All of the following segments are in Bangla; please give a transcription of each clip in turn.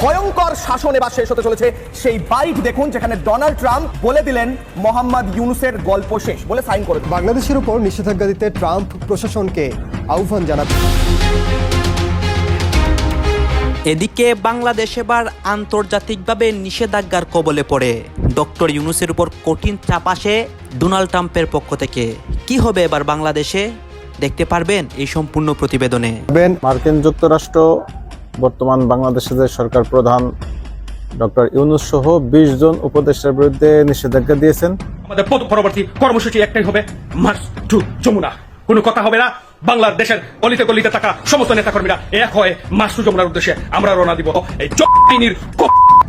ভয়ঙ্কর শাসন এবার শেষ হতে চলেছে। সেই বাইট দেখুন যেখানে ডোনাল্ড ট্রাম্প বলে দিলেন মোহাম্মদ ইউনুসের গল্প শেষ বলে সাইন করে বাংলাদেশের উপর নিষেধাজ্ঞা দিতে ট্রাম্প প্রশাসনকে আহ্বান জানাচ্ছেন এদিকে বাংলাদেশ এবার আন্তর্জাতিকভাবে নিষেধাজ্ঞার কবলে পড়ে। ডক্টর ইউনুসের উপর কঠিন চাপ আসে ডোনাল্ড ট্রাম্পের পক্ষ থেকে। কি হবে এবার বাংলাদেশে? দেখতে পারবেন এই সম্পূর্ণ প্রতিবেদনে। মার্কিন যুক্তরাষ্ট্র বর্তমান বাংলাদেশের যে সরকার প্রধান ডক্টর ইউনুস সহ বিশ জন উপদেষ্টার বিরুদ্ধে নিষেধাজ্ঞা দিয়েছেন। আমাদের পরবর্তী কর্মসূচি একটাই হবে মার্চ টু যমুনা। কোনো কথা হবে না। বাংলাদেশের গলিতে গলিতে থাকা সমস্ত নেতাকর্মীরা এক হয়ে মার্চ টু যমুনার উদ্দেশ্যে আমরা রওনা দিব। এই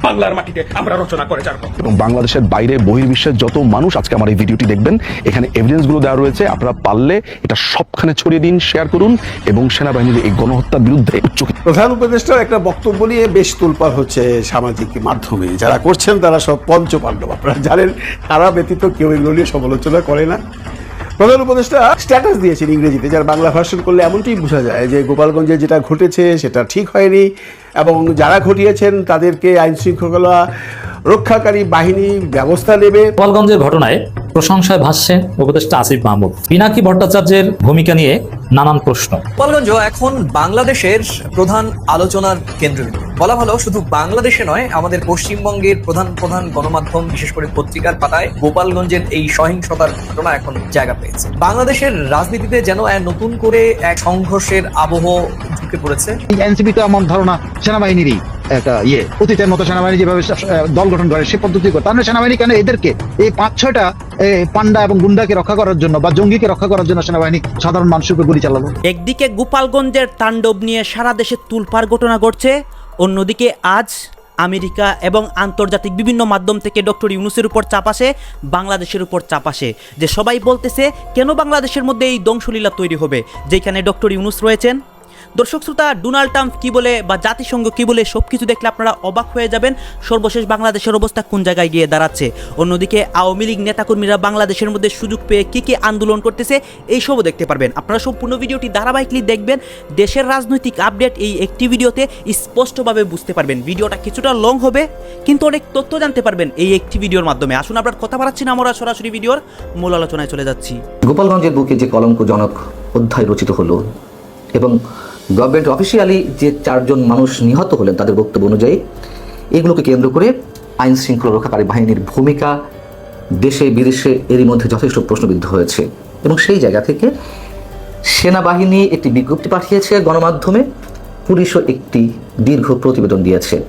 বাংলার মাটিতে আমরা রচনা করে যাব। এবং বাংলাদেশের বাইরে বহির্বিশ্বের যত মানুষ আজকে আমার এই ভিডিওটি দেখবেন এখানে এভিডেন্সগুলো দেওয়া রয়েছে আপনারা পারলে এটা সবখানে ছড়িয়ে দিন শেয়ার করুন এবং সেনাবাহিনীর এই গণহত্যার বিরুদ্ধে প্রধান উপদেষ্টার একটা বক্তব্য নিয়ে বেশ তোলপাড় হচ্ছে সামাজিক মাধ্যমে। যারা করছেন তারা সব পঞ্চ পাণ্ডব আপনারা জানেন তারা ব্যতীত কেউ এগুলো নিয়ে সমালোচনা করে না। প্রধান উপদেষ্টা স্ট্যাটাস দিয়েছেন ইংরেজিতে, যার বাংলা ভার্সন করলে এমনটি বোঝা যায় যে গোপালগঞ্জে যেটা ঘটেছে সেটা ঠিক হয়নি এবং যারা ঘটিয়েছেন তাদেরকে আইন শৃঙ্খলা রক্ষাকারী বাহিনী ব্যবস্থা নেবে। গোপালগঞ্জের ঘটনায় প্রশংসায় ভাসছেন উপদেষ্টা আসিফ মাহমুদ। পিনাকি ভট্টাচার্যের ভূমিকা নিয়ে নানান প্রশ্ন। গোপালগঞ্জ এখন বাংলাদেশের প্রধান আলোচনার কেন্দ্রবিন্দু বলা ভালো শুধু বাংলাদেশে নয় আমাদের পশ্চিমবঙ্গের প্রধান প্রধান গণমাধ্যম বিশেষ করে পত্রিকার পাতায় গোপালগঞ্জের এই সহিংসতার ঘটনা এখন জায়গা পেয়েছে। বাংলাদেশের রাজনীতিতে যেন এক নতুন করে এক সংঘর্ষের আবহ ঢুকে পড়েছে। এনসিপি তো এমন ধারণা সেনাবাহিনীরই একটা ইয়ে। অতীতের মতো সেনাবাহিনী যেভাবে দল গঠন করে সে পদ্ধতি করে তার মানে সেনাবাহিনী কেন এদেরকে এই পাঁচ ছয়টা পান্ডা এবং গুন্ডাকে রক্ষা করার জন্য বা জঙ্গিকে রক্ষা করার জন্য সেনাবাহিনী সাধারণ মানুষের উপর গুলি চালালো। একদিকে গোপালগঞ্জের তাণ্ডব নিয়ে সারা দেশে তুলপার ঘটনা ঘটছে, অন্যদিকে আজ আমেরিকা এবং আন্তর্জাতিক বিভিন্ন মাধ্যম থেকে ডক্টর ইউনুসের উপর চাপ আসে, বাংলাদেশের উপর চাপ আসে। যে সবাই বলতেছে, কেন বাংলাদেশের মধ্যে এই ধ্বংসলীলা তৈরি হবে? যেখানে ডক্টর ইউনুস রয়েছেন দর্শক শ্রোতা, ডোনাল্ড ট্রাম্প কি বলে বা জাতিসংঘ কি বলে সব কিছু দেখলে আপনারা অবাক হয়ে যাবেন। সর্বশেষ বাংলাদেশের অবস্থা কোন জায়গায় গিয়ে দাঁড়াচ্ছে? অন্যদিকে আওয়ামী লীগ নেতাকর্মীরা বাংলাদেশের মধ্যে সুযোগ পেয়ে কি কি আন্দোলন করতেছে এইসবও দেখতে পারবেন। আপনারা সম্পূর্ণ ভিডিওটি ধারাবাহিকলি দেখবেন। দেশের রাজনৈতিক আপডেট এই একটি ভিডিওতে স্পষ্টভাবে বুঝতে পারবেন। ভিডিওটা কিছুটা লং হবে, কিন্তু অনেক তথ্য জানতে পারবেন এই একটি ভিডিওর মাধ্যমে। আসুন আপনার কথা বাড়াচ্ছি না, আমরা সরাসরি ভিডিওর মূল আলোচনায় চলে যাচ্ছি। গোপালগঞ্জের বুকে যে কলঙ্কজনক অধ্যায় রচিত হলো এবং গভর্নমেন্ট অফিসিয়ালি যে চারজন মানুষ নিহত হলেন তাদের বক্তব্য অনুযায়ী, এগুলোকে কেন্দ্র করে আইন শৃঙ্খলা রক্ষাকারী বাহিনীর ভূমিকা দেশে, বিদেশে এরই মধ্যে যথেষ্ট প্রশ্নবিদ্ধ হয়েছে। এবং সেই জায়গা থেকে সেনাবাহিনী একটি বিজ্ঞপ্তি পাঠিয়েছে গণমাধ্যমে, পুলিশও একটি দীর্ঘ প্রতিবেদন দিয়েছে।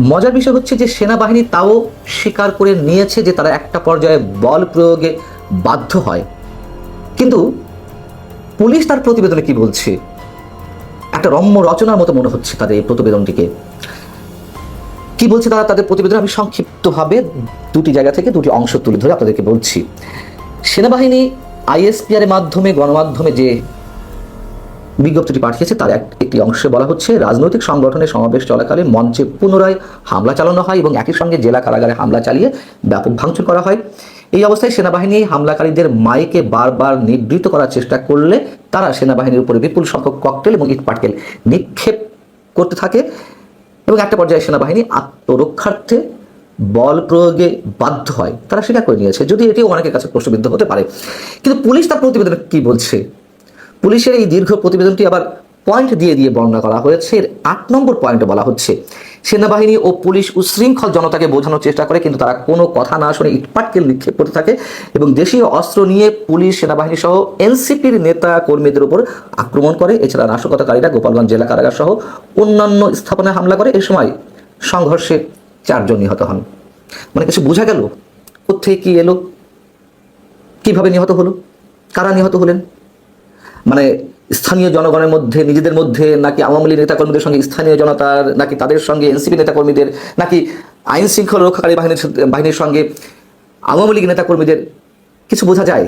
মজার বিষয় হচ্ছে যে সেনাবাহিনী তাও স্বীকার করে নিয়েছে যে তারা একটা পর্যায়ে বল প্রয়োগে বাধ্য হয়। কিন্তু পুলিশ তার প্রতিবেদনে কি বলছে? একটা রম্য রচনার মতো মনে হচ্ছে তাদের এই প্রতিবেদনটিকে। কি বলছে তারা? তাদের প্রতিবেদন আমি সংক্ষিপ্তভাবে দুটি জায়গা থেকে দুটি অংশ তুলে ধরে আপনাদেরকে বলছি। সেনাবাহিনী আইএসপিআর এর মাধ্যমে, গণমাধ্যমে যে বিজ্ঞপ্তিটি পাঠিয়েছে, তার এক- একটি অংশে বলা হচ্ছে, রাজনৈতিক সংগঠনের সমাবেশ চলাকালে মঞ্চে পুনরায় হামলা চালানো হয় এবং একই সঙ্গে জেলা কারাগারে হামলা চালিয়ে ব্যাপক ভাঙচুর করা হয়। এই অবস্থায় সেনাবাহিনী হামলাকারীদের মাইকে বারবার নিবৃত করার চেষ্টা করলে তারা সেনাবাহিনীর উপরে বিপুল সংখ্যক ককটেল এবং ইট পাটকেল নিক্ষেপ করতে থাকে এবং একটা পর্যায়ে সেনাবাহিনী আত্মরক্ষার্থে বল প্রয়োগে বাধ্য হয়। তারা স্বীকার করে নিয়েছে। যদি এটিও অনেকের কাছে প্রশ্নবিদ্ধ হতে পারে। কিন্তু পুলিশ তার প্রতিবেদনে কি বলছে? পুলিশের এই দীর্ঘ প্রতিবেদনটি আবার পয়েন্ট দিয়ে দিয়ে বর্ণনা করা হয়েছে। এর আট নম্বর পয়েন্টে বলা হচ্ছে, সেনাবাহিনী ও পুলিশ উশৃঙ্খল জনতাকে বোঝানোর চেষ্টা করে, কিন্তু তারা কোনো কথা না শুনে ইটপাটকেল নিক্ষেপ করতে থাকে এবং দেশীয় অস্ত্র নিয়ে পুলিশ, সেনাবাহিনী সহ এনসিপির নেতা কর্মীদের উপর আক্রমণ করে। এছাড়া নাশকতাকারীরা গোপালগঞ্জ জেলা কারাগার সহ অন্যান্য স্থাপনায় হামলা করে। এ সময় সংঘর্ষে চারজন নিহত হন। মানে কিছু বোঝা গেল? কোথেকে কি এলো? কীভাবে নিহত হলো? কারা নিহত হলেন? মানে স্থানীয় জনগণের মধ্যে, নিজেদের মধ্যে, নাকি আওয়ামী লীগ নেতাকর্মীদের সঙ্গে স্থানীয় জনতার, নাকি তাদের সঙ্গে এনসিপি নেতাকর্মীদের, নাকি আইন শৃঙ্খলা রক্ষাকারী বাহিনীর বাহিনীর সঙ্গে আওয়ামী লীগ নেতাকর্মীদের, কিছু বোঝা যায়?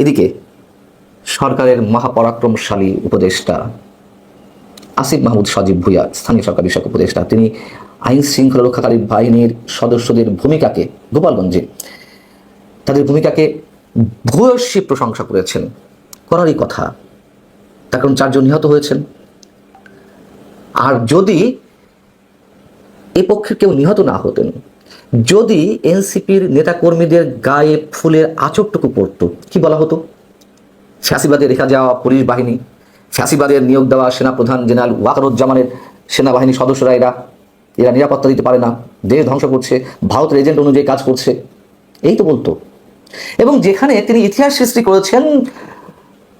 এদিকে, সরকারের মহাপরাক্রমশালী উপদেষ্টা আসিফ মাহমুদ সজীব ভুইয়া, স্থানীয় সরকার বিষয়ক উপদেষ্টা, তিনি আইন শৃঙ্খলা রক্ষাকারী বাহিনীর সদস্যদের ভূমিকাকে গোপালগঞ্জে, তাদের ভূমিকাকে ভূয়সী প্রশংসা করেছেন। করারই কথা। তার কারণ চারজন নিহত হয়েছেন। আর যদি এ পক্ষের কেউ নিহত না হতেন, যদি এনসিপির নেতাকর্মীদের গায়ে ফুলের আচরটুকু পড়তো, কি বলা হতো? ফ্যাসিবাদের রেখা যাওয়া পুলিশ বাহিনী ফ্যাসিবাদের নিয়োগ দেওয়া সেনাপ্রধান জেনারেল ওয়াকারুজ্জামানের সেনাবাহিনীর সদস্যরা এরা এরা নিরাপত্তা দিতে পারে না, দেশ ধ্বংস করছে, ভারতের এজেন্ট অনুযায়ী কাজ করছে। এই তো বলতো। এবং যেখানে তিনি ইতিহাস সৃষ্টি করেছেন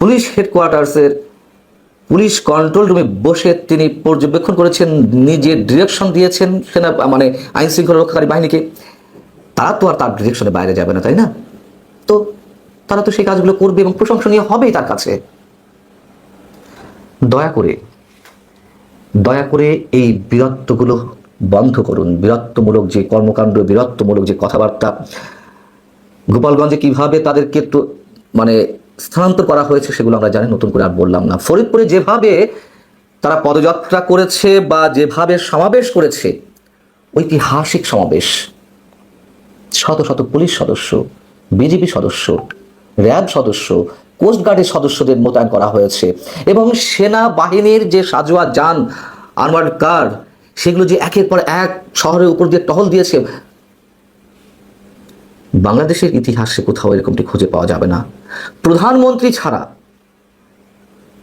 পুলিশ হেডকোয়ার্টার্সের পুলিশ কন্ট্রোল রুমে বসে তিনি পর্যবেক্ষণ করেছেন, নিজে ডিরেকশন দিয়েছেন সেনা মানে আইন শৃঙ্খলা রক্ষাকারী বাহিনীকে। তারা তো আর তার ডিরেকশনের বাইরে যাবে না, তাই না? তো তারা তো সেই কাজগুলো করবে এবং প্রশংসনীয় হবেই তার কাছে। দয়া করে দয়া করে এই বীরত্বগুলো বন্ধ করুন। বীরত্বমূলক যে কর্মকাণ্ড, বীরত্বমূলক যে কথাবার্তা, গোপালগঞ্জে কীভাবে তাদেরকে মানে স্থানান্তর করা হয়েছে সেগুলো আমরা জানি, নতুন করে আর বললাম না। ফরিদপুরে যেভাবে তারা পদযাত্রা করেছে বা যেভাবে সমাবেশ করেছে, ঐতিহাসিক সমাবেশ, শত শত পুলিশ সদস্য বিজেপি সদস্য, র্যাব সদস্য কোস্টগার্ডের সদস্যদের মোতায়েন করা হয়েছে এবং সেনা বাহিনীর যে সাজোয়া যান আর্মার্ড কার, সেগুলো যে একের পর এক শহরের উপর দিয়ে টহল দিয়েছে বাংলাদেশের ইতিহাসে কোথাও এরকমটি খুঁজে পাওয়া যাবে না। প্রধানমন্ত্রী ছাড়া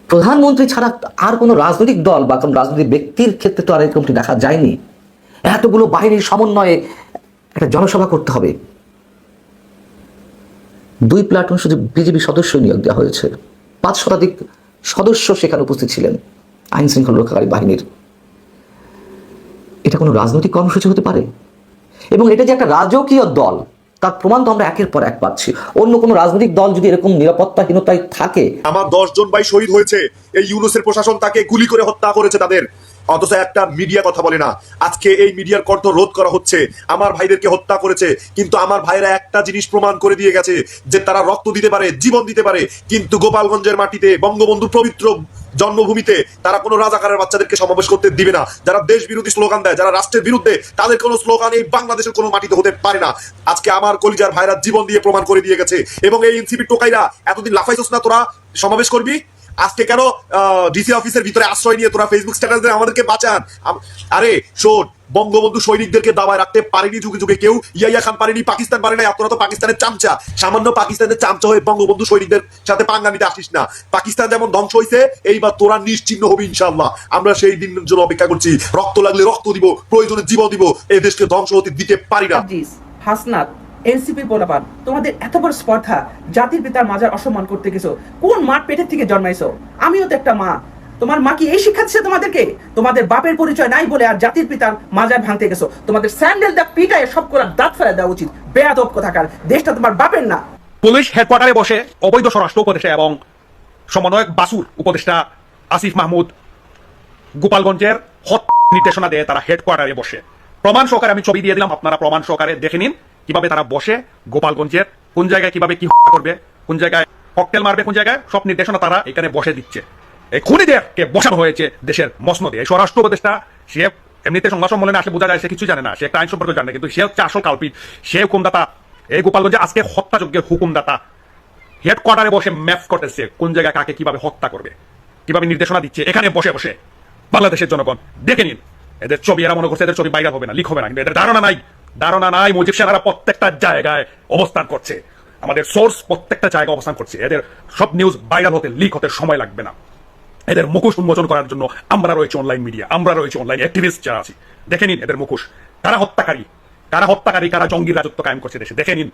প্রধানমন্ত্রী ছাড়া আর কোনো রাজনৈতিক দল বা কোনো রাজনৈতিক ব্যক্তির ক্ষেত্রে তো আর এরকমটি দেখা যায়নি। এতগুলো বাহিনীর সমন্বয়ে একটা জনসভা করতে হবে। দুই প্লাটুন শুধু বিজেপি সদস্য নিয়োগ দেওয়া হয়েছে। পাঁচ শতাধিক সদস্য সেখানে উপস্থিত ছিলেন আইন শৃঙ্খলা রক্ষাকারী বাহিনীর। এটা কোনো রাজনৈতিক কর্মসূচি হতে পারে? এবং এটা যে একটা রাজকীয় দল তার প্রমাণ তো আমরা একের পর এক পাচ্ছি। অন্য কোনো রাজনৈতিক দল যদি এরকম নিরাপত্তাহীনতায় থাকে আমার দশ জন ভাই শহীদ হয়েছে। এই ইউনুসের প্রশাসন তাকে গুলি করে হত্যা করেছে তাদের। অথচ একটা মিডিয়া কথা বলে না। আজকে এই মিডিয়ার কণ্ঠ রোধ করা হচ্ছে। আমার ভাইদেরকে হত্যা করেছে। কিন্তু আমার ভাইরা একটা জিনিস প্রমাণ করে দিয়ে গেছে যে তারা রক্ত দিতে পারে, জীবন দিতে পারে। কিন্তু গোপালগঞ্জের মাটিতে বঙ্গবন্ধু পবিত্র জন্মভূমিতে তারা কোনো রাজাকারের বাচ্চাদেরকে সমাবেশ করতে দিবে না। যারা দেশ বিরোধী স্লোগান দেয়, যারা রাষ্ট্রের বিরুদ্ধে, তাদের কোনো স্লোগান এই বাংলাদেশের কোনো মাটিতে হতে পারে না। আজকে আমার কলিজার ভাইরা জীবন দিয়ে প্রমাণ করে দিয়ে গেছে। এবং এই এনসিপি টোকাইরা, এতদিন লাফাইছস না তোরা? সমাবেশ করবি? আজকে কেন ডিসি অফিসের ভিতরে আশ্রয় নিয়ে তোরা ফেসবুক স্ট্যাটাস দিয়ে আমাদেরকে বাঁচান। আরে, শোন, বঙ্গবন্ধু সৈনিকদেরকে দাবায় রাখতে পারেনি যুগে যুগে কেউ। ইয়াইয়া খান পারেনি, পাকিস্তান পারে না তোরা তো পাকিস্তানের চামচা। সামান্য পাকিস্তানের চামচা হয়ে বঙ্গবন্ধু সৈনিকদের সাথে পাঙ্গা নিতে আসিস না। পাকিস্তান যেমন ধ্বংস হয়েছে এইবার তোরা নিশ্চিহ্ন হবি ইনশাল্লাহ আমরা সেই দিন জন্য অপেক্ষা করছি। রক্ত লাগলে রক্ত দিব, প্রয়োজনে জীবন দিব। এই দেশকে ধ্বংস হতে দিতে পারি না। হাসনাত এনসিপি পোলাপান তোমাদের এত বড় স্পর্ধা, জাতির পিতার মাজার অসম্মান করতে গেছো, কোন মাঠ পেটের থেকে জন্মাইছো? আমিও তো একটা মা, তোমার মা কি এই শিক্ষা দিচ্ছে তোমাদেরকে? তোমাদের বাপের পরিচয় নাই বলে আর জাতির পিতার মাজার ভাঙতে গেছো। তোমাদের স্যান্ডেল দা পিটায় সব করার দাঁত ফেলা দেওয়া উচিত, বেয়াদব কোথাকার, দেশটা তোমার বাপের না। পুলিশ হেডকোয়ার্টারে বসে অবৈধ স্বরাষ্ট্র উপদেষ্টা এবং সমন্বয়ক বাসুর উপদেষ্টা আসিফ মাহমুদ গোপালগঞ্জের হত নির্দেশনা দেয় তারা হেডকোয়ার্টারে বসে। প্রমাণ সহকারে আমি ছবি দিয়ে দিলাম, আপনারা প্রমাণ সহকারে দেখে নিন। কীভাবে তারা বসে গোপালগঞ্জের, কোন জায়গায় কীভাবে কি করবে, কোন জায়গায় ককটেল মারবে, কোন জায়গায়, সব নির্দেশনা তারা এখানে বসে দিচ্ছে। এই খুনিদেরকে বসানো হয়েছে দেশের মসনদে। এই স্বরাষ্ট্র উপদেষ্টা, সে এমনিতে সংবাদ সম্মেলনে আসলে বোঝা যায়, সে কিছু জানে না। সে একটা আইন সম্পর্কে জানে, কিন্তু সে হচ্ছে আসল কাল্পিত সে হুকুমদাতা, এই গোপালগঞ্জে আজকে হত্যাযজ্ঞের হুকুমদাতা। হেডকোয়ার্টারে বসে ম্যাপ করতেছে, কোন জায়গায় কাকে কীভাবে হত্যা করবে, কীভাবে নির্দেশনা দিচ্ছে, এখানে বসে বসে। বাংলাদেশের জনগণ, দেখে নিন। এদের ছবি এরা মনে করছে, এদের ছবি বাইরে হবে না লিক হবে না, কিন্তু এদের ধারণা নাই। ধারণা নাই, মুজিব সেনারা প্রত্যেকটা জায়গায় অবস্থান করছে। আমাদের সোর্স প্রত্যেকটা জায়গায় অবস্থান করছে। এদের সব নিউজ ভাইরাল হতে লিক হতে সময় লাগবে না। এদের মুখোশ উন্মোচন করার জন্য আমরা রয়েছে অনলাইন মিডিয়া আমরা রয়েছে অনলাইন অ্যাক্টিভিস্ট যারা আছি। দেখে নিন এদের মুখোশ। কারা হত্যাকারী? কারা হত্যাকারী? কারা জঙ্গির রাজত্ব কায়েম করছে দেশে? দেখে নিন।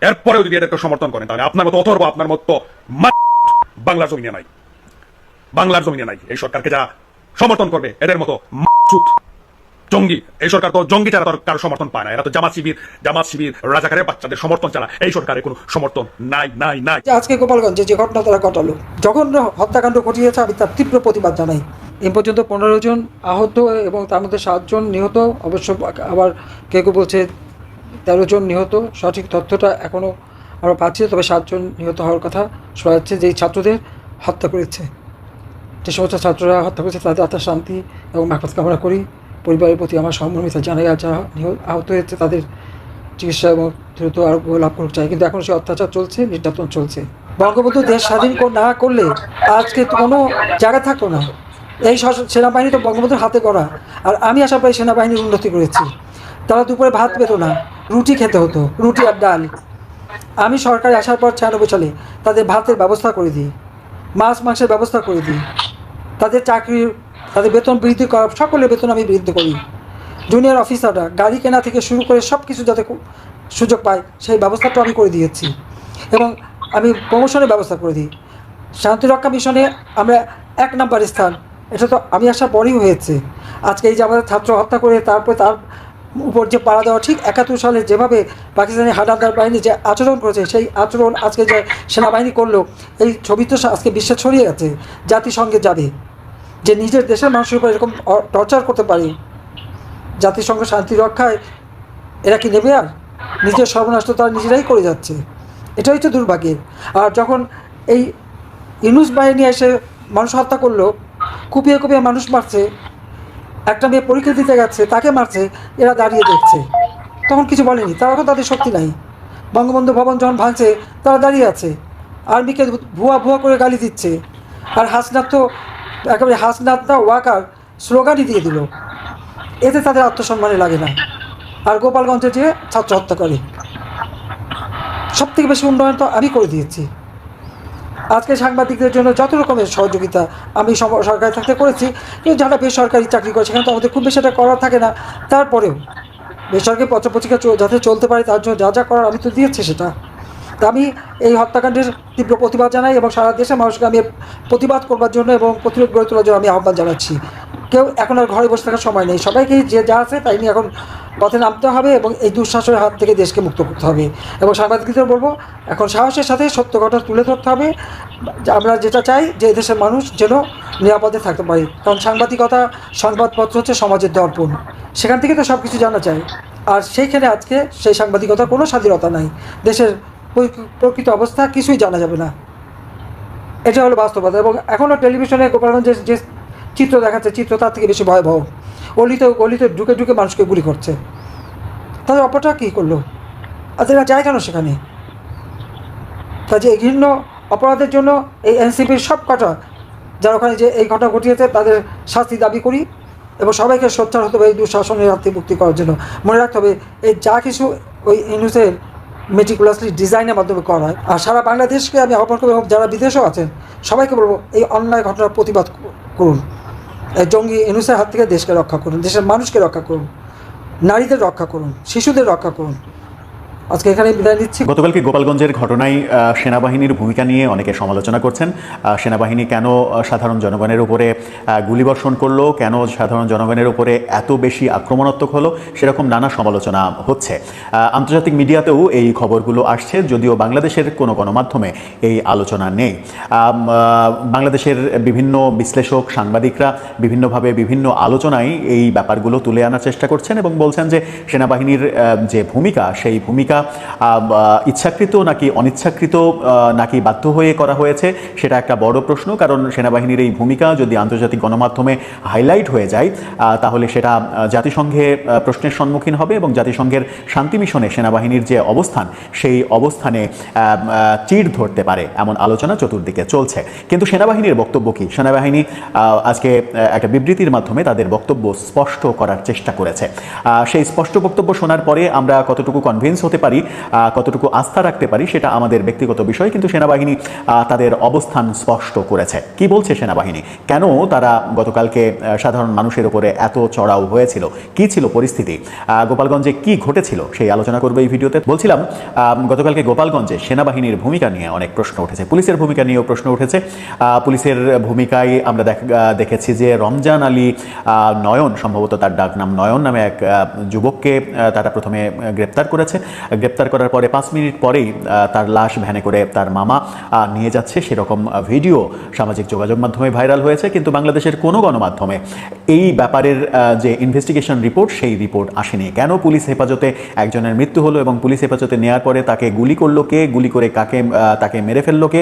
এরপরেও যদি এদেরকে সমর্থন করেন, তাহলে আপনার মতো অথর্ব, আপনার মতো বাংলার জমিনে নাই। বাংলার জমিনে নাই। এই সরকারকে যা সমর্থন করবে, এদের মতো জঙ্গি। এই সরকার তো জঙ্গি ছাড়া কারও সমর্থন পায় না। এরা তো জামাত শিবির জামাত শিবির, রাজাকারের বাচ্চাদের সমর্থন ছাড়া এই সরকারের কোনো সমর্থন নাই নাই নাই। আজকে গোপালগঞ্জে যে ঘটনা তারা ঘটালো যখন হত্যাকাণ্ড ঘটিয়েছে, আমি তার তীব্র প্রতিবাদ জানাই। এ পর্যন্ত পনেরো জন আহত এবং তার মধ্যে সাতজন নিহত, অবশ্য আবার কে কেউ বলছে তেরো জন নিহত। সঠিক তথ্যটা এখনও আমরা পাচ্ছি তবে সাতজন নিহত হওয়ার কথা শোনা যাচ্ছে। যে ছাত্রদের হত্যা করেছে, যে সমস্ত ছাত্ররা হত্যা করেছে, তাদের আত্মার শান্তি এবং মাফাত কামনা করি। পরিবারের প্রতি আমার সহমর্মিতা জানাই যারা আহত হয়েছে তাদের চিকিৎসা এবং দ্রুত আরোগ্য লাভ করতে চাই। কিন্তু এখন সে অত্যাচার চলছে, নির্যাতন চলছে। বঙ্গবন্ধু দেশ স্বাধীন না করলে আজকে কোনো জায়গা থাকতো না। এই সেনাবাহিনী তো বঙ্গবন্ধুর হাতে করা আর আমি আসার পরে সেনাবাহিনীর উন্নতি করেছি। তারা দুপুরে ভাত পেত না, রুটি খেতে হতো, রুটি আর ডাল। আমি সরকারে আসার পর ছিয়ানব্বই সালে তাদের ভাতের ব্যবস্থা করে দিই, মাছ, মাংসের ব্যবস্থা করে দিই। তাদের চাকরির তাদের বেতন বৃদ্ধি করা সকলের বেতন আমি বৃদ্ধি করি। জুনিয়র অফিসাররা গাড়ি কেনা থেকে শুরু করে সব কিছু যাতে সুযোগ পায়, সেই ব্যবস্থাটা আমি করে দিয়েছি। এবং আমি প্রমোশনের ব্যবস্থা করে দিই। শান্তিরক্ষা মিশনে আমরা এক নাম্বার স্থান। এটা তো আমি আসার পরেই হয়েছে। আজকে এই যে আমাদের ছাত্র হত্যা করে তারপরে তার উপর যে পাড়া দেওয়া, ঠিক একাত্তর সালে যেভাবে পাকিস্তানি হানাদার বাহিনী যে আচরণ করেছে, সেই আচরণ আজকে যে সেনাবাহিনী করল, এই ছবি তো আজকে বিশ্বে ছড়িয়ে গেছে। জাতিসংঘে যাবে। যে নিজের দেশের মানুষের উপর এরকম টর্চার করতে পারে জাতিসংঘ শান্তি রক্ষায় এরা কি নেবে আর? নিজের সর্বনাশ তো তারা নিজেরাই করে যাচ্ছে। এটাই তো দুর্ভাগ্যের। আর যখন এই ইনুস বাহিনী এসে মানুষ হত্যা করল, কুপিয়ে কুপিয়ে মানুষ মারছে, একটা মেয়ে পরীক্ষা দিতে গেছে, তাকে মারছে, এরা দাঁড়িয়ে দেখছে। তখন কিছু বলেনি, তারা এখন তাদের শক্তি নাই। বঙ্গবন্ধু ভবন যখন ভাঙছে, তারা দাঁড়িয়ে আছে। আর্মিকে ভুয়া ভুয়া করে গালি দিচ্ছে। আর হাসনাথ তো একেবারে হাসনাথ না ওয়াকার স্লোগানই দিয়ে দিল। এতে তাদের আত্মসম্মানে লাগে না। আর গোপালগঞ্জে যে ছাত্র হত্যা করে সব থেকে বেশি উন্নয়ন তো আমি করে দিয়েছি। আজকে সাংবাদিকদের জন্য যত রকমের সহযোগিতা আমি সরকারি থাকতে করেছি, কিন্তু যারা বেসরকারি চাকরি করে, সেখানে তো আমাদের খুব বেশি এটা করা থাকে না। তারপরেও বেসরকারি পত্রপত্রিকা যাতে চলতে পারে, তার জন্য যা যা করার আমি তো দিয়েছি সেটা। তা আমি এই হত্যাকাণ্ডের তীব্র প্রতিবাদ জানাই এবং সারা দেশের মানুষকে আমি প্রতিবাদ করবার জন্য এবং প্রতিরোধ গড়ে তোলার জন্য আমি আহ্বান জানাচ্ছি। কেউ এখন আর ঘরে বসে থাকার সময় নেই। সবাইকেই যে যা আছে তাই নিয়ে এখন পথে নামতে হবে এবং এই দুঃশাসনের হাত থেকে দেশকে মুক্ত করতে হবে। এবং সাংবাদিকদের বলব, এখন সাহসের সাথে সত্য ঘটনা তুলে ধরতে হবে। আমরা যেটা চাই যে দেশের মানুষ যেন নিরাপদে থাকতে পারে। কারণ সাংবাদিকতা সংবাদপত্র হচ্ছে সমাজের দর্পণ। সেখান থেকে তো সব কিছু জানা যায়। আর সেইখানে আজকে সেই সাংবাদিকতার কোনো স্বাধীনতা নাই। দেশের প্রকৃত অবস্থা কিছুই জানা যাবে না। এটা হলো বাস্তবতা এবং এখনও টেলিভিশনে গোপালগঞ্জের যে চিত্র দেখাচ্ছে, চিত্র তার থেকে বেশি ভয়াবহ। অলিতে গলিতে ঢুকে ঢুকে মানুষকে গুলি করছে। তাদের অপরটা কী করল? আর এরা যায় কেন সেখানে? কাজে এই ঘৃণ্য অপরাধের জন্য এই এনসিপির সব কটা, যারা ওখানে যে এই ঘটনা ঘটিয়েছে, তাদের শাস্তি দাবি করি এবং সবাইকে সোচ্চার হতে হবে এই দুঃশাসনের হাত মুক্তি করার জন্য। মনে রাখতে হবে, এই যা কিছু ওই ইউনুসের মেটিকুলাসলি ডিজাইনের মাধ্যমে করা হয়। আর সারা বাংলাদেশকে আমি আহ্বান করব এবং যারা বিদেশেও আছেন, সবাইকে বলব এই অন্যায় ঘটনার প্রতিবাদ করুন। জঙ্গি এনুসের হাত থেকে দেশকে রক্ষা করুন, দেশের মানুষকে রক্ষা করুন, নারীদের রক্ষা করুন, শিশুদের রক্ষা করুন। আজকে এখানে বিদায় নিচ্ছি। গতকালকে গোপালগঞ্জের ঘটনায় সেনাবাহিনীর ভূমিকা নিয়ে অনেকে সমালোচনা করছেন। সেনাবাহিনী কেন সাধারণ জনগণের উপরে গুলিবর্ষণ করল? কেন সাধারণ জনগণের উপরে এত বেশি আক্রমণাত্মক হলো? সেরকম নানা সমালোচনা হচ্ছে। আন্তর্জাতিক মিডিয়াতেও এই খবরগুলো আসছে, যদিও বাংলাদেশের কোনো গণমাধ্যমে এই আলোচনা নেই। বাংলাদেশের বিভিন্ন বিশ্লেষক, সাংবাদিকরা বিভিন্নভাবে বিভিন্ন আলোচনায় এই ব্যাপারগুলো তুলে আনার চেষ্টা করছেন এবং বলছেন যে, সেনাবাহিনীর যে ভূমিকা, সেই ভূমিকা আহ, ইচ্ছাকৃত নাকি অনিচ্ছাকৃত নাকি বাধ্য হয়ে করা হয়েছে সেটা একটা বড় প্রশ্ন। কারণ সেনাবাহিনীর এই ভূমিকা যদি আন্তর্জাতিক গণমাধ্যমে হাইলাইট হয়ে যায় তাহলে সেটা জাতিসংঘে প্রশ্নের সম্মুখীন হবে এবং জাতিসংঘের শান্তি মিশনে সেনাবাহিনীর যে অবস্থান সেই অবস্থানে চিড় ধরতে পারে এমন আলোচনা চতুর্দিকে চলছে। কিন্তু সেনাবাহিনীর বক্তব্য কি? সেনাবাহিনী আজকে একটা বিবৃতির মাধ্যমে তাদের বক্তব্য স্পষ্ট করার চেষ্টা করেছে। সেই স্পষ্ট বক্তব্য শোনার পরে আমরা কতটুকু কনভিন্স হতে পারি কতটুকু আস্থা রাখতে পারি সেটা আমাদের ব্যক্তিগত বিষয়, কিন্তু সেনাবাহিনী তাদের অবস্থান স্পষ্ট করেছে। কি বলছে সেনাবাহিনী? কেন তারা গতকালকে সাধারণ মানুষের উপরে এত চড়াও হয়েছিল? কি ছিল পরিস্থিতি? গোপালগঞ্জে কি ঘটেছিল? সেই আলোচনা করব এই ভিডিওতে। বলছিলাম গতকালকে গোপালগঞ্জে সেনাবাহিনীর ভূমিকা নিয়ে অনেক প্রশ্ন উঠেছে। পুলিশের ভূমিকা নিয়েও প্রশ্ন উঠেছে। পুলিশের ভূমিকায় আমরা দেখেছি যে রমজান আলী নয়ন, সম্ভবত তার ডাক নাম নয়ন নামে এক যুবককে তারা প্রথমে গ্রেপ্তার করেছে। গ্রেপ্তার করার পরে পাঁচ মিনিট পরেই তার লাশ ভ্যানে করে তার মামা নিয়ে যাচ্ছে। সেরকম ভিডিও সামাজিক যোগাযোগ মাধ্যমে ভাইরাল হয়েছে। কিন্তু বাংলাদেশের কোনো গণমাধ্যমে এই ব্যাপারের যে ইনভেস্টিগেশন রিপোর্ট সেই রিপোর্ট আসেনি। কেন পুলিশ হেফাজতে একজনের মৃত্যু হলো এবং পুলিশ হেফাজতে নেওয়ার পরে তাকে গুলি করল কে? গুলি করে কাকে তাকে মেরে ফেলল কে?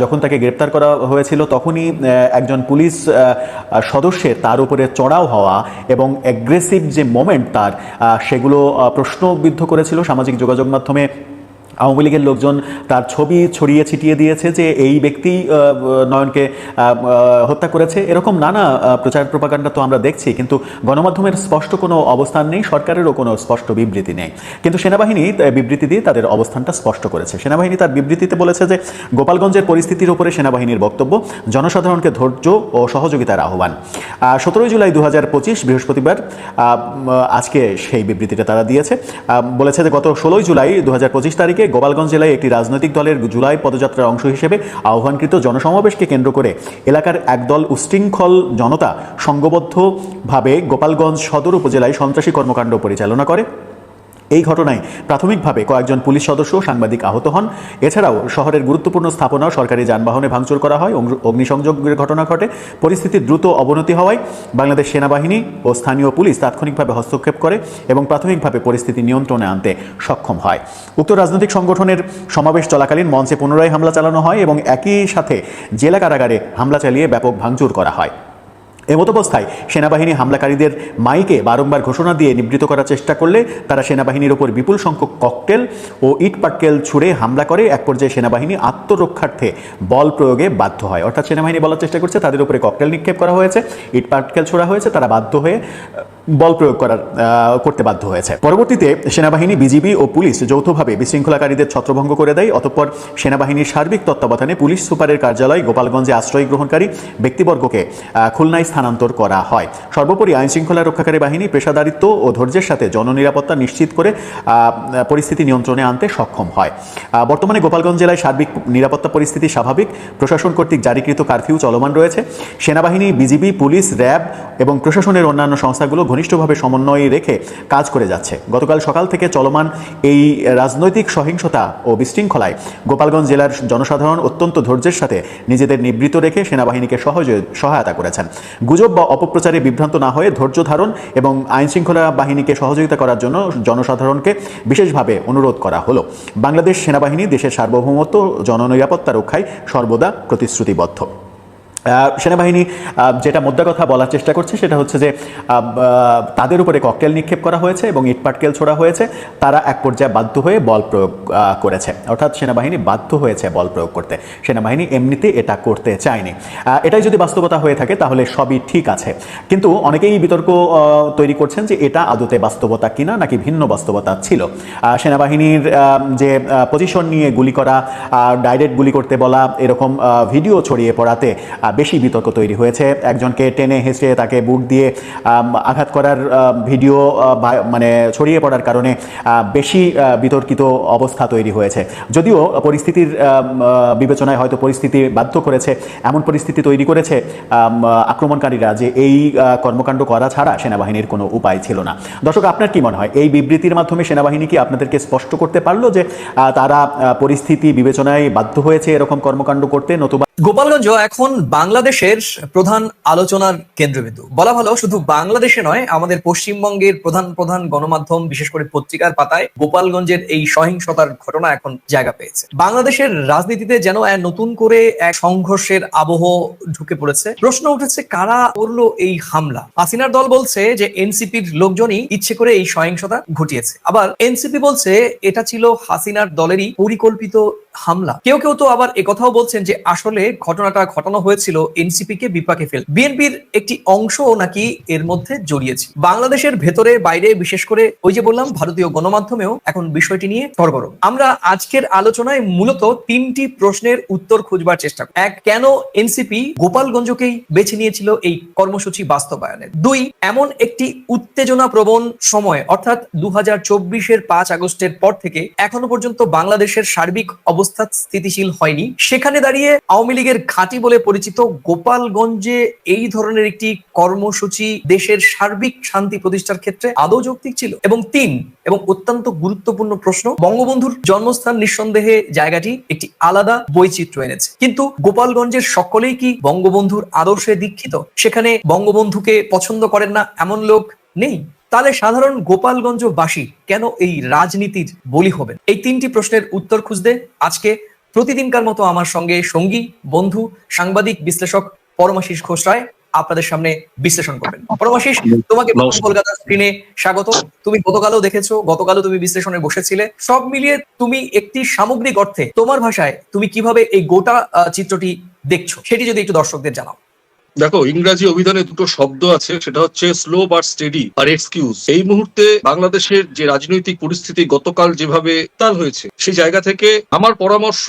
যখন তাকে গ্রেপ্তার করা হয়েছিল তখনই একজন পুলিশ সদস্যের তার উপরে চড়াও হওয়া এবং অ্যাগ্রেসিভ যে মোমেন্ট তার সেগুলো প্রশ্নবিদ্ধ করেছিল সামাজিক যোগাযোগ মাধ্যমে আওয়ামী লীগের লোকজন তার ছবি ছড়িয়ে ছিটিয়ে দিয়েছে যে এই ব্যক্তি নয়নকে হত্যা করেছে। এরকম নানা প্রচার প্রপাগান্ডা তো আমরা দেখছি, কিন্তু গণমাধ্যমের স্পষ্ট কোনো অবস্থান নেই, সরকারেরও কোনো স্পষ্ট বিবৃতি নেই। কিন্তু সেনাবাহিনী বিবৃতি দিয়ে তাদের অবস্থানটা স্পষ্ট করেছে। সেনাবাহিনী তার বিবৃতিতে বলেছে যে, গোপালগঞ্জের পরিস্থিতির উপরে সেনাবাহিনীর বক্তব্য, জনসাধারণকে ধৈর্য ও সহযোগিতার আহ্বান। সতেরোই জুলাই দু হাজার পঁচিশ, বৃহস্পতিবার আজকে সেই বিবৃতিটা তারা দিয়েছে। বলেছে যে গত ষোলোই জুলাই দু হাজার পঁচিশ তারিখে গোপালগঞ্জ জেলায় একটি রাজনৈতিক দলের জুলাই পদযাত্রার অংশ হিসেবে আহ্বানকৃত জনসমাবেশকে কেন্দ্র করে এলাকার একদল উশৃঙ্খল জনতা সংঘবদ্ধভাবে গোপালগঞ্জ সদর উপজেলায় সন্ত্রাসী কর্মকাণ্ড পরিচালনা করে। এই ঘটনায় প্রাথমিকভাবে কয়েকজন পুলিশ সদস্য সাংবাদিক আহত হন। এছাড়াও শহরের গুরুত্বপূর্ণ স্থাপনা সরকারি যানবাহনে ভাঙচুর করা হয়। অগ্নিসংযোগের ঘটনা ঘটে। পরিস্থিতির দ্রুত অবনতি হওয়ায় বাংলাদেশ সেনাবাহিনী ও স্থানীয় পুলিশ তাৎক্ষণিকভাবে হস্তক্ষেপ করে এবং প্রাথমিকভাবে পরিস্থিতি নিয়ন্ত্রণে আনতে সক্ষম হয়। উক্ত রাজনৈতিক সংগঠনের সমাবেশ চলাকালীন মঞ্চে পুনরায় হামলা চালানো হয় এবং একই সাথে জেলা কারাগারে হামলা চালিয়ে ব্যাপক ভাঙচুর করা হয়। এমতাবস্থায় সেনাবাহিনী হামলাকারীদের মাইকে বারংবার ঘোষণা দিয়ে নিবৃত করার চেষ্টা করলে তারা সেনাবাহিনীর ওপর বিপুল সংখ্যক ককটেল ও ইট পাটকেল ছুড়ে হামলা করে। এক পর্যায়ে সেনাবাহিনী আত্মরক্ষার্থে বল প্রয়োগে বাধ্য হয়। অর্থাৎ সেনাবাহিনী বলার চেষ্টা করছে, তাদের উপরে ককটেল নিক্ষেপ করা হয়েছে ইট পাটকেল ছোড়া হয়েছে, তারা বাধ্য হয়ে বল প্রয়োগ করার করতে বাধ্য হয়েছে। পরবর্তীতে সেনাবাহিনী, বিজিবি ও পুলিশ যৌথভাবে বিশৃঙ্খলাকারীদের ছত্রভঙ্গ করে দেয়। অতঃপর সেনাবাহিনীর সার্বিক তত্ত্বাবধানে পুলিশ সুপারের কার্যালয় গোপালগঞ্জে আশ্রয় গ্রহণকারী ব্যক্তিবর্গকে খুলনায় স্থানান্তর করা হয়। সর্বোপরি আইন শৃঙ্খলা রক্ষাকারী বাহিনী, পেশাদারিত্ব ও ধৈর্যের সাথে জননিরাপত্তা নিশ্চিত করে পরিস্থিতি নিয়ন্ত্রণে আনতে সক্ষম হয়। বর্তমানে গোপালগঞ্জ জেলায় সার্বিক নিরাপত্তা পরিস্থিতি স্বাভাবিক। প্রশাসন কর্তৃক জারিকৃত কারফিউ চলমান রয়েছে। সেনাবাহিনী, বিজিবি, পুলিশ, র্যাব এবং প্রশাসনের অন্যান্য সংস্থাগুলো ঘনিষ্ঠভাবে সমন্বয়ে রেখে কাজ করে যাচ্ছে। গতকাল সকাল থেকে চলমান এই রাজনৈতিক সহিংসতা ও বিশৃঙ্খলায় গোপালগঞ্জ জেলার জনসাধারণ অত্যন্ত ধৈর্যের সাথে নিজেদের নিবৃত রেখে সেনাবাহিনীকে সহজে সহায়তা করেছেন। গুজব বা অপপ্রচারে বিভ্রান্ত না হয়ে ধৈর্য ধারণ এবং আইন শৃঙ্খলা বাহিনীকে সহযোগিতা করার জন্য জনসাধারণকে বিশেষভাবে অনুরোধ করা হলো। বাংলাদেশ সেনাবাহিনী দেশের সার্বভৌমত্ব, জননিরাপত্তা রক্ষায় সর্বদা প্রতিশ্রুতিবদ্ধ। সেনাবাহিনী যেটা মোদ্দা কথা বলার চেষ্টা করছে সেটা হচ্ছে যে তাদের উপরে ককটেল নিক্ষেপ করা হয়েছে এবং ইটপাটকেল ছোড়া হয়েছে। তারা এক পর্যায়ে বাধ্য হয়ে বল প্রয়োগ করেছে। অর্থাৎ সেনাবাহিনী বাধ্য হয়েছে বল প্রয়োগ করতে। সেনাবাহিনী এমনিতে এটা করতে চায়নি। এটাই যদি বাস্তবতা হয়ে থাকে তাহলে সবই ঠিক আছে। কিন্তু অনেকেই বিতর্ক তৈরি করছেন যে এটা আদতে বাস্তবতা কিনা নাকি ভিন্ন বাস্তবতা ছিল। সেনাবাহিনীর যে পজিশন নিয়ে গুলি করা ডাইরেক্ট গুলি করতে বলা, এরকম ভিডিও ছড়িয়ে পড়াতে বেশি বিতর্ক তৈরি হয়েছে। একজনকে টেনে হেসে তাকে বুট দিয়ে আঘাত করার ভিডিও মানে ছড়িয়ে পড়ার কারণে বেশি বিতর্কিত অবস্থা তৈরি হয়েছে। যদিও পরিস্থিতির বিবেচনায় হয়তো পরিস্থিতি বাধ্য করেছে, এমন পরিস্থিতি তৈরি করেছে আক্রমণকারীরা যে এই কর্মকাণ্ড করা ছাড়া সেনাবাহিনীর কোনো উপায় ছিল না। দর্শক, আপনার কি মনে হয়? এই বিবৃতির মাধ্যমে সেনাবাহিনী কি আপনাদেরকে স্পষ্ট করতে পারল যে তারা পরিস্থিতি বিবেচনায় বাধ্য হয়েছে এরকম কর্মকাণ্ড করতে, নতুবা গোপালগঞ্জ এখন বাংলাদেশের প্রধান আলোচনার কেন্দ্রবিন্দু। বলা ভালো, শুধু বাংলাদেশে নয়, আমাদের পশ্চিমবঙ্গের প্রধান প্রধান গণমাধ্যম, বিশেষ করে পত্রিকার পাতায় গোপালগঞ্জের এই সহিংসতার ঘটনা এখন জায়গা পেয়েছে। বাংলাদেশের রাজনীতিতে যেন এক নতুন করে এক সংঘর্ষের আবহ ঢুকে পড়েছে। প্রশ্ন উঠেছে, কারা করল এই হামলা? হাসিনার দল বলছে যে, এনসিপির লোকজনই ইচ্ছে করে এই সহিংসতা ঘটিয়েছে। আবার এনসিপি বলছে, এটা ছিল হাসিনার দলেরই পরিকল্পিত হামলা। কেউ কেউ তো আবার একথাও বলছেন যে আসলে ঘটনাটা ঘটানো হয়েছিল এনসিপি কে বিপাকে ফেল বিএনপির একটি অংশ নাকি এর মধ্যে জড়িয়েছে। বাংলাদেশের ভেতরে, বাইরে, বিশেষ করে ওই যে বললাম, ভারতীয় গণমাধ্যমেও এখন বিষয়টি নিয়ে সরগরম। আমরা আজকের আলোচনায় মূলত তিনটি প্রশ্নের উত্তর খুঁজবার চেষ্টা করি এক, কেন এনসিপি গোপালগঞ্জকেই বেছে নিয়েছিল এই কর্মসূচি বাস্তবায়নের দুই, এমন একটি উত্তেজনা প্রবণ সময়, অর্থাৎ দু হাজার চব্বিশের পাঁচ আগস্টের পর থেকে এখনও পর্যন্ত বাংলাদেশের সার্বিক অবস্থা স্থিতিশীল হয়নি। সেখানে দাঁড়িয়ে আওয়ামী লীগের ঘাঁটি বলে পরিচিত গোপালগঞ্জে এই ধরনের একটি কর্মসূচি দেশের সার্বিক শান্তি প্রতিষ্ঠার ক্ষেত্রে আদৌ যৌক্তিক ছিল? এবং তিন, এবং অত্যন্ত গুরুত্বপূর্ণ প্রশ্ন, বঙ্গবন্ধুর জন্মস্থান নিঃসন্দেহে জায়গাটি একটি আলাদা বৈচিত্র্য এনেছে। কিন্তু গোপালগঞ্জের সকলেই কি বঙ্গবন্ধুর আদর্শে দীক্ষিত? সেখানে বঙ্গবন্ধুকে পছন্দ করেন না এমন লোক নেই? তাহলে সাধারণ গোপালগঞ্জবাসী কেন এই রাজনীতির বলি হবেন? এই তিনটি প্রশ্নের উত্তর খুঁজতে আজকে প্রতিদিনকার মতো আমার সঙ্গে সঙ্গী বন্ধু সাংবাদিক বিশ্লেষক পরমাশিস ঘোষ রায় আপনাদের সামনে বিশ্লেষণ করবেন। পরমাশিস তোমাকে কলকাতা স্ক্রিনে স্বাগত। তুমি গতকালও দেখেছ গতকালও তুমি বিশ্লেষণে বসেছিলে। সব মিলিয়ে তুমি একটি সামগ্রিক অর্থে তোমার ভাষায় তুমি কীভাবে এই গোটা চিত্রটি দেখছ সেটি যদি একটু দর্শকদের জানাও। দেখো, ইংরাজি অভিধানে দুটো শব্দ আছে, সেটা হচ্ছে স্লো বাট স্টেডি আর এক্সকিউজ এই মুহূর্তে বাংলাদেশের যে রাজনৈতিক পরিস্থিতি গতকাল যেভাবে তাল হয়েছে, সেই জায়গা থেকে আমার পরামর্শ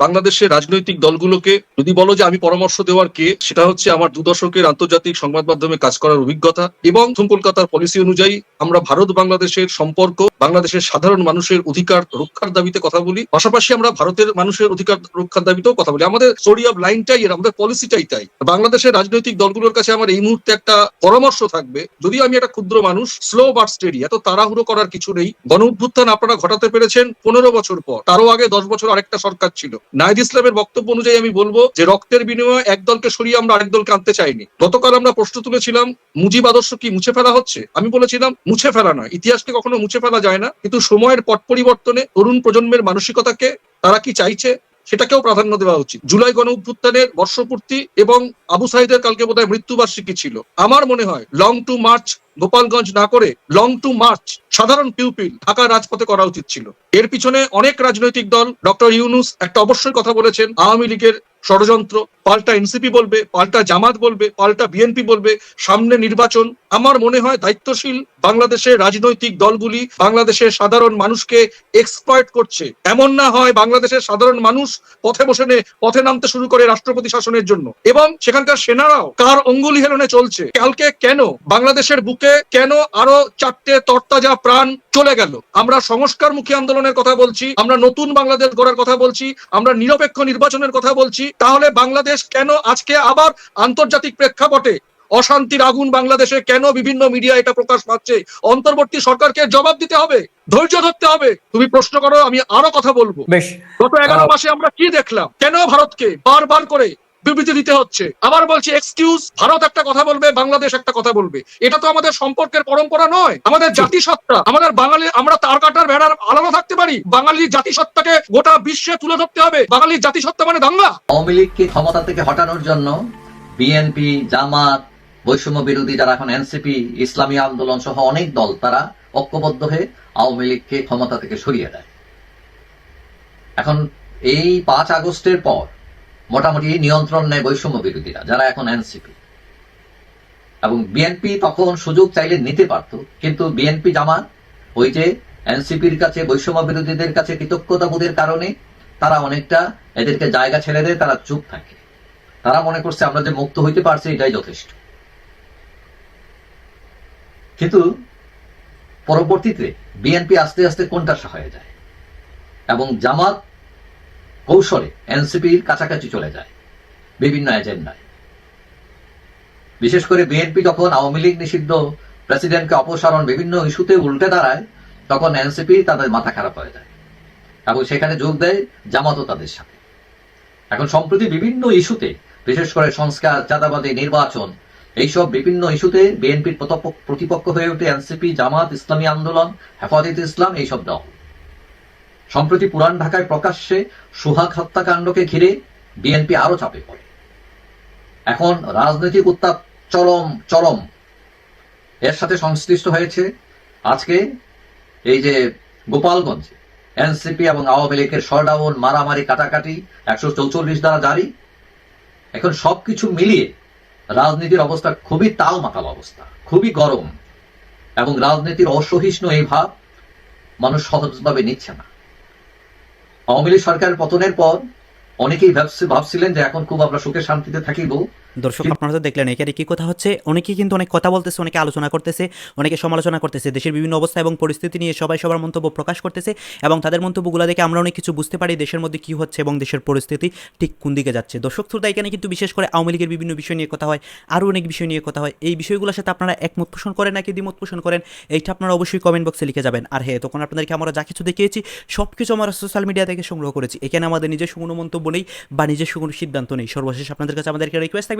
বাংলাদেশের রাজনৈতিক দলগুলোকে যদি বলো যে আমি পরামর্শ দেওয়ার কে, সেটা হচ্ছে আমার দু দশকের আন্তর্জাতিক সংবাদ মাধ্যমে কাজ করার অভিজ্ঞতা এবং কলকাতার পলিসি অনুযায়ী আমরা ভারত বাংলাদেশের সম্পর্ক, বাংলাদেশের সাধারণ মানুষের অধিকার রক্ষার দাবিতে কথা বলি। পাশাপাশি আমরা ভারতের মানুষের অধিকার রক্ষার দাবিতেও কথা বলি। আমাদের স্টোরি অফ লাইনটাই এর আমাদের পলিসিটাই তাই। বাংলাদেশের রাজনৈতিক দলগুলোর কাছে আমার এই মুহূর্তে একটা পরামর্শ থাকবে। যদি আমি একটা ক্ষুদ্র মানুষ স্লো বাট স্টেডি এত তাড়াহুড়ো করার কিছু নেই। গণ অভ্যুত্থান আপনারা ঘটাতে পেরেছেন পনেরো বছর পর। তারও আগে দশ বছর আরেকটা সরকার ছিল। নাইদ ইসলামের বক্তব্য অনুযায়ী আমি বলব যে রক্তের বিনিময়ে একদলকে সরিয়ে আমরা আরেক দলকে আনতে চাইনি। গতকাল আমরা প্রশ্ন তুলেছিলাম, মুজিব আদর্শ কি মুছে ফেলা হচ্ছে? আমি বলেছিলাম, মুছে ফেলা নয়। ইতিহাসকে কখনো মুছে ফেলা যায় না। কিন্তু সময়ের পট পরিবর্তনে তরুণ প্রজন্মের মানসিকতাকে তারা কি চাইছে? সেটাকেও প্রাধান্য দেওয়া উচিত। জুলাই গণ অভ্যুত্থানের বর্ষপূর্তি এবং আবু সাইদের কালকে বোধহয় মৃত্যুবার্ষিকী ছিল। আমার মনে হয় লং টু মার্চ গোপালগঞ্জ না করে লং টু মার্চ সাধারণ পিউপিল ঢাকা রাজপথে করা উচিত ছিল। এর পিছনে অনেক রাজনৈতিক দল, ডক্টর ইউনুস একটা অবশ্যই কথা বলেছেন, আওয়ামী লীগের ষড়যন্ত্র, পাল্টা এনসিপি বলবে, পাল্টা জামাত বলবে, পাল্টা বিএনপি বলবে, সামনে নির্বাচন। আমার মনে হয় দায়িত্বশীল বাংলাদেশের রাজনৈতিক দলগুলি বাংলাদেশের সাধারণ মানুষকে এক্সপ্লয়েট করছে। এমন না হয় বাংলাদেশের সাধারণ মানুষ পথে বসে পথে নামতে শুরু করে রাষ্ট্রপতি শাসনের জন্য। এবং সেখানকার সেনারাও কার অঙ্গুলি হেলনে চলছে, কালকে কেন, বাংলাদেশের বুকে কেন আরও চারটে তরতাজা প্রাণ চলে গেল? আমরা সংস্কারমুখী আন্দোলনের কথা বলছি, আমরা নতুন বাংলাদেশ গড়ার কথা বলছি, আমরা নিরপেক্ষ নির্বাচনের কথা বলছি, তাহলে বাংলাদেশ কেন আজকে আবার আন্তর্জাতিক প্রেক্ষাপটে অশান্তির আগুন বাংলাদেশে কেন বিভিন্ন মিডিয়া এটা প্রকাশ পাচ্ছে? অন্তর্বর্তী সরকারকে জবাব দিতে হবে ধৈর্য ধরতে হবে। তুমি প্রশ্ন করো আমি আরও কথা বলব। বেশ। গত এগারো মাসে আমরা কি দেখলাম? কেন ভারতকে বারবার করে বিবৃতি দিতে হচ্ছে? আবার বলছি এক্সকিউজ ভারত একটা কথা বলবে বাংলাদেশ একটা কথা বলবে। এটা তো আমাদের সম্পর্কের পরম্পরা নয়। আমাদের জাতিসত্তা আমাদের বাঙালি আমরা তার কাটার ভেড়ার আলাদা থাকতে পারি। বাঙালির জাতিসত্তাকে গোটা বিশ্বে তুলে ধরতে হবে। বাঙালির জাতিসত্তা মানে দাঙ্গা আওয়ামী লীগকে ক্ষমতা থেকে হটানোর জন্য বিএনপি জামাত বৈষম্য বিরোধী যারা এখন এনসিপি, ইসলামী আন্দোলন সহ অনেক দল, তারা ঐক্যবদ্ধ হয়ে আওয়ামী লীগকে ক্ষমতা থেকে সরিয়ে দেয়। এখন এই পাঁচ আগস্টের পর মোটামুটি নিয়ন্ত্রণ নেয় বৈষম্য বিরোধীরা যারা এখন এনসিপি। এবং বিএনপি তখন সুযোগ চাইলে নিতে পারত, কিন্তু বিএনপি জামাত, ওই যে এনসিপির কাছে বৈষম্য বিরোধীদের কাছে কৃতজ্ঞতা বোধের কারণে তারা অনেকটা এদেরকে জায়গা ছেড়ে দেয়, তারা চুপ থাকে। তারা মনে করছে, আমরা যে মুক্ত হইতে পারছি, এটাই যথেষ্ট। কিন্তু পরবর্তীতে বিএনপি আস্তে আস্তে কোনটাসা হয়ে যায়? এবং জামাত কৌশলে এনসিপির কাছাকাছি চলে যায়, বিভিন্ন এজেন্ডায়। বিশেষ করে বিএনপি যখন আওয়ামী লীগ নিষিদ্ধ প্রেসিডেন্টকে অপসারণ বিভিন্ন ইস্যুতে উল্টে দাঁড়ায়, তখন এনসিপি তাদের মাথা খারাপ হয়ে যায়। এবং সেখানে যোগ দেয় জামাতও তাদের সাথে। এখন সম্প্রতি বিভিন্ন ইস্যুতে, বিশেষ করে সংস্কার চাঁদাবাদী নির্বাচন এইসব বিভিন্ন ইস্যুতে বিএনপির প্রতিপক্ষ হয়ে ওঠে এনসিপি, জামাত, ইসলামী আন্দোলন, হেফাজত ইসলাম, এইসব দল। সম্প্রতি পুরান ঢাকায় প্রকাশ্যে সুহাগ হত্যাকাণ্ডকে ঘিরে বিএনপি আরও চাপে পড়ে। এখন রাজনৈতিক উত্তাপ চরম চরম। এর সাথে সংশ্লিষ্ট হয়েছে আজকে এই যে গোপালগঞ্জে এনসিপি এবং আওয়ামী লীগের শর্ডাউন মারামারি, কাটাকাটি, একশো চৌচল্লিশ দ্বারা জারি। এখন সবকিছু মিলিয়ে রাজনীতির অবস্থা খুবই তাল মাতাল অবস্থা, খুবই গরম, এবং রাজনীতির অসহিষ্ণু এই ভাব মানুষ সহজভাবে নিচ্ছে না। আওয়ামী লীগ সরকারের পতনের পর অনেকেই ভাবছিলেন যে এখন খুব আমরা সুখে শান্তিতে থাকিব। দর্শক আপনারা তো দেখলেন এখানে কি কথা হচ্ছে। অনেকেই কিন্তু অনেক কথা বলতেছে অনেকে আলোচনা করতেছে অনেকে সমালোচনা করতেছে। দেশের বিভিন্ন অবস্থা এবং পরিস্থিতি নিয়ে সবাই সবার মন্তব্য প্রকাশ করতেছে এবং তাদের মন্তব্যগুলো দেখে আমরা অনেক কিছু বুঝতে পারি দেশের মধ্যে কি হচ্ছে এবং দেশের পরিস্থিতি ঠিক কোন দিকে যাচ্ছে। দর্শক শ্রোতা এখানে কিন্তু বিশেষ করে আওয়ামী লীগের বিভিন্ন বিষয় নিয়ে কথা হয় আরও অনেক বিষয় নিয়ে কথা হয় এই বিষয়গুলোর সাথে আপনারা একমত পোষণ করেন নাকি দ্বিমত পোষণ করেন এইটা আপনারা অবশ্যই কমেন্ট বক্সে লিখে যাবেন। আর হ্যাঁ তখন আপনাদেরকে আমরা যা কিছু দেখিয়েছি সব কিছু আমরা সোশ্যাল মিডিয়া থেকে সংগ্রহ করেছি। এখানে আমাদের নিজস্ব কোনো মন্তব্য নেই বা নিজস্ব কোনো সিদ্ধান্ত নেই। সর্বশেষ আপনাদের কাছে আমাদেরকে রিকোয়েস্ট থাকবে